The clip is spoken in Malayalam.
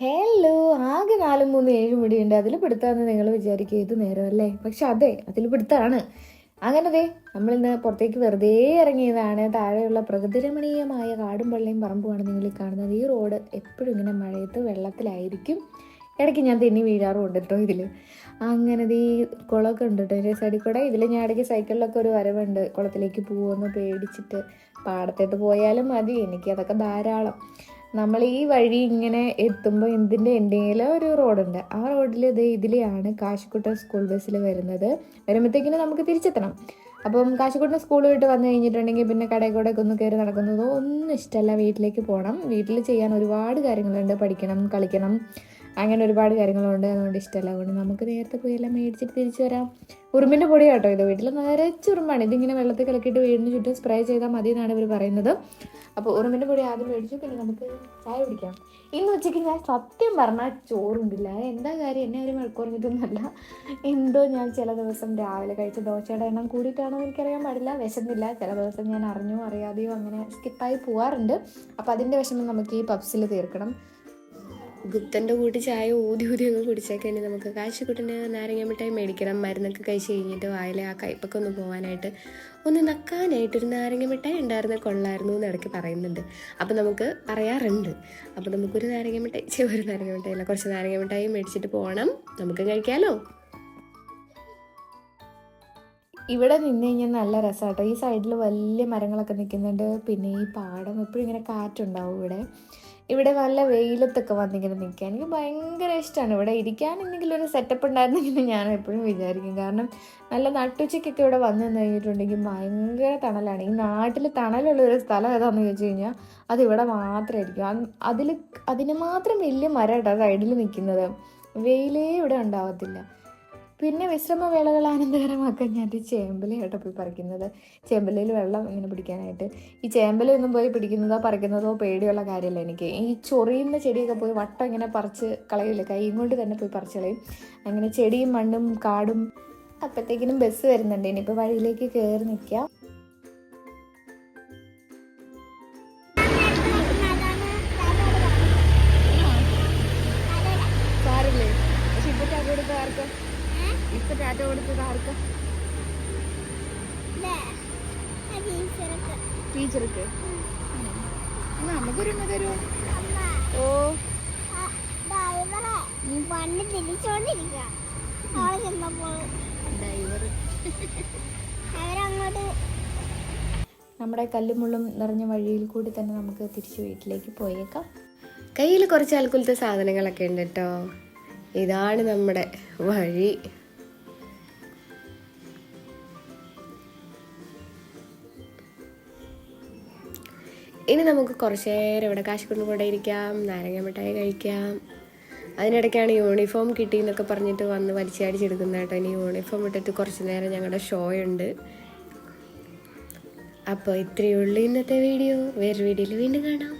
ഹലോ ആകെ നാലും മൂന്ന് ഏഴ് മുടിയുണ്ട് അതിൽ പിടുത്താന്ന് നിങ്ങൾ വിചാരിക്കുക ഇത് നേരമല്ലേ? പക്ഷെ അതെ അതിൽ പിടുത്താണ് അങ്ങനെ ദേ നമ്മളിന്ന് പുറത്തേക്ക് വെറുതെ ഇറങ്ങിയതാണ്. താഴെയുള്ള പ്രകൃതിരമണീയമായ കാടും പള്ളിയും പറമ്പുമാണ് നിങ്ങൾ കാണുന്നത്. ഈ റോഡ് എപ്പോഴും ഇങ്ങനെ മഴയത്ത് വെള്ളത്തിലായിരിക്കും. ഇടയ്ക്ക് ഞാൻ തെന്നി വീഴാറുമുണ്ട് കേട്ടോ ഇതിൽ അങ്ങനെ ഈ കുളമൊക്കെ ഉണ്ട് കേട്ടോ എന്റെ സൈഡിൽ കൂടെ. ഇതിൽ ഞാൻ ഇടയ്ക്ക് സൈക്കിളിലൊക്കെ ഒരു വരവുണ്ട്. കുളത്തിലേക്ക് പോകുമെന്ന് പേടിച്ചിട്ട് പാടത്തോട്ട് പോയാലും മതി. എനിക്ക് അതൊക്കെ ധാരാളം. നമ്മൾ ഈ വഴി ഇങ്ങനെ എത്തുമ്പോൾ എന്തിന്റെ എന്തെങ്കിലും ഒരു റോഡുണ്ട്. ആ റോഡിൽ ഇത് ഇതിലെയാണ് കാശിക്കുട്ടൻ സ്കൂൾ ബസ്സിൽ വരുന്നത്. വരുമ്പോഴത്തേക്കിന് നമുക്ക് തിരിച്ചെത്തണം. അപ്പം കാശിക്കുട്ടൻ സ്കൂൾ വിട്ട് വന്നു കഴിഞ്ഞിട്ടുണ്ടെങ്കിൽ പിന്നെ കടയിൽ കൂടെ ഒന്ന് കയറി നടക്കുന്നതോ ഒന്നും ഇഷ്ടമല്ല. വീട്ടിലേക്ക് പോകണം. വീട്ടിൽ ചെയ്യാൻ ഒരുപാട് കാര്യങ്ങളുണ്ട്. പഠിക്കണം കളിക്കണം. അങ്ങനെ ഒരുപാട് കാര്യങ്ങളുണ്ട്. അതുകൊണ്ട് ഇഷ്ടമല്ല. അതുകൊണ്ട് നമുക്ക് നേരത്തെ പോയി എല്ലാം മേടിച്ചിട്ട് തിരിച്ചു വരാം. ഉറുമ്പിന്റെ പൊടി കേട്ടോ ഇത്. വീട്ടിൽ നിറച്ച് ഉറുമ്പാണ് ഇതിങ്ങനെ വെള്ളത്തിൽ കലക്കിയിട്ട് വീടിന് ചുറ്റും സ്പ്രേ ചെയ്താൽ മതി എന്നാണ് ഇവർ പറയുന്നത്. അപ്പോൾ ഉറുമ്പിന്റെ പൊടി ആദ്യം മേടിച്ചു. പിന്നെ നമുക്ക് ചായ കുടിക്കാം. ഇന്ന് ഉച്ചയ്ക്ക് ഞാൻ സത്യം പറഞ്ഞാൽ ചോറുണ്ടില്ല. എന്താ കാര്യം? എന്നെ ഒരു മഴക്കുറഞ്ഞിട്ടൊന്നുമല്ല എന്തോ ഞാൻ ചില ദിവസം രാവിലെ കഴിച്ച ദോശയുടെ എണ്ണം കൂടിയിട്ടാണോ എനിക്കറിയാൻ പാടില്ല. വിശന്നില്ല. ചില ദിവസം ഞാൻ അറിഞ്ഞോ അറിയാതെയോ അങ്ങനെ സ്കിപ്പായി പോവാറുണ്ട്. അപ്പോൾ അതിന്റെ വിഷമം നമുക്ക് ഈ പബ്സിൽ തീർക്കണം. ഗുപ്തന്റെ കൂട്ടി ചായ ഊതി അങ്ങ് കഴിഞ്ഞാൽ നമുക്ക് കാശിക്കുട്ടിന് നാരങ്ങ മിഠായി മേടിക്കണം മരുന്നൊക്കെ കഴിച്ച് കഴിഞ്ഞിട്ട് വായിലെ ആ കയ്പൊക്കെ ഒന്ന് പോകാനായിട്ട് ഒന്ന് നക്കാനായിട്ട് ഒരു നാരങ്ങ മിഠായി ഉണ്ടായിരുന്ന കൊള്ളായിരുന്നു എന്ന് ഇടയ്ക്ക് പറയുന്നുണ്ട്. അപ്പോൾ നമുക്ക് പറയാറുണ്ട്. അപ്പോൾ നമുക്കൊരു നാരങ്ങ മിഠായി ഒരു നാരങ്ങ മിഠായി അല്ല കുറച്ച് നാരങ്ങ മിഠായി മേടിച്ചിട്ട് പോകണം നമുക്ക് കഴിക്കാമല്ലോ ഇവിടെ നിന്ന് കഴിഞ്ഞാൽ നല്ല രസമാട്ടോ. ഈ സൈഡിൽ വലിയ മരങ്ങളൊക്കെ നിൽക്കുന്നുണ്ട്. പിന്നെ ഈ പാടം എപ്പോഴും ഇങ്ങനെ കാറ്റുണ്ടാവും ഇവിടെ. ഇവിടെ നല്ല വെയിലത്തൊക്കെ വന്നിങ്ങനെ നിൽക്കുക. എനിക്ക് ഭയങ്കര ഇഷ്ടമാണ്. ഇവിടെ ഇരിക്കാൻ എന്തെങ്കിലും ഒരു സെറ്റപ്പ് ഉണ്ടായിരുന്നെങ്കിൽ ഞാൻ എപ്പോഴും വിചാരിക്കും. കാരണം നല്ല നട്ടുച്ചയ്ക്കൊക്കെ ഇവിടെ വന്നു നിന്ന് കഴിഞ്ഞിട്ടുണ്ടെങ്കിൽ ഭയങ്കര തണലാണ്. ഈ നാട്ടിൽ തണലുള്ള ഒരു സ്ഥലം ഏതാണെന്ന് ചോദിച്ചു കഴിഞ്ഞാൽ അത് ഇവിടെ മാത്രമായിരിക്കും. അതിൽ അതിന് മാത്രം വലിയ മരം കേട്ടോ സൈഡിൽ നിൽക്കുന്നത്. വെയിലേ ഇവിടെ ഉണ്ടാവത്തില്ല. പിന്നെ വിശ്രമവേളകൾ ആനന്ദകരമാക്കാൻ ഞാൻ ഈ ചേമ്പലയാട്ടോ പോയി പറിക്കുന്നത്. ചേമ്പലയിൽ വെള്ളം ഇങ്ങനെ പിടിക്കാനായിട്ട്. ഈ ചേമ്പലയൊന്നും പോയി പിടിക്കുന്നതോ പറിക്കുന്നതോ പേടിയുള്ള കാര്യമല്ല എനിക്ക്. ഈ ചൊറിയുന്ന ചെടിയൊക്കെ പോയി വട്ടം ഇങ്ങനെ പറിച്ച് കളയില്ല കൈയും കൊണ്ട് തന്നെ പോയി പറിച്ച് കളയും. അങ്ങനെ ചെടിയും മണ്ണും കാടും അപ്പോഴത്തേക്കിനും ബസ് വരുന്നുണ്ട്. ഇനിയിപ്പോൾ വഴിയിലേക്ക് കയറി നിൽക്കാം ഇപ്പൊ ടാറ്റ കൊടുത്തത് ആർക്ക്? ടീച്ചർക്ക്. നമുക്കൊരു തരുമോ ഓ. പണ്ട് തിരിച്ചോണ്ടിരിക്ക അവിടെ ചെന്നപ്പോൾ. ഡ്രൈവർ അവരങ്ങോട്ട്. നമ്മുടെ കല്ലുമുള്ളും നിറഞ്ഞ വഴിയിൽ കൂടി തന്നെ നമുക്ക് തിരിച്ചു വീട്ടിലേക്ക് പോയേക്കാം. കയ്യിൽ കുറച്ച് അൽക്കുലത്തെ സാധനങ്ങളൊക്കെ ഉണ്ട് കേട്ടോ. ഇതാണ് നമ്മുടെ വഴി. ഇനി നമുക്ക് കുറച്ച് നേരം ഇവിടെ കാശിക്കൊണ്ട് കൂടെ ഇരിക്കാം നാരങ്ങ മിഠായി കഴിക്കാം. അതിനിടയ്ക്കാണ് യൂണിഫോം കിട്ടി എന്നൊക്കെ പറഞ്ഞിട്ട് വന്ന് വലിച്ചടിച്ചെടുക്കുന്ന കേട്ടോ. ഇനി യൂണിഫോം ഇട്ടിട്ട് കുറച്ച് നേരം ഞങ്ങളുടെ ഷോ ഉണ്ട്. അപ്പോൾ ഇത്രയേ ഉള്ളൂ ഇന്നത്തെ വീഡിയോ വേറെ വീഡിയോയിൽ വീണ്ടും കാണാം.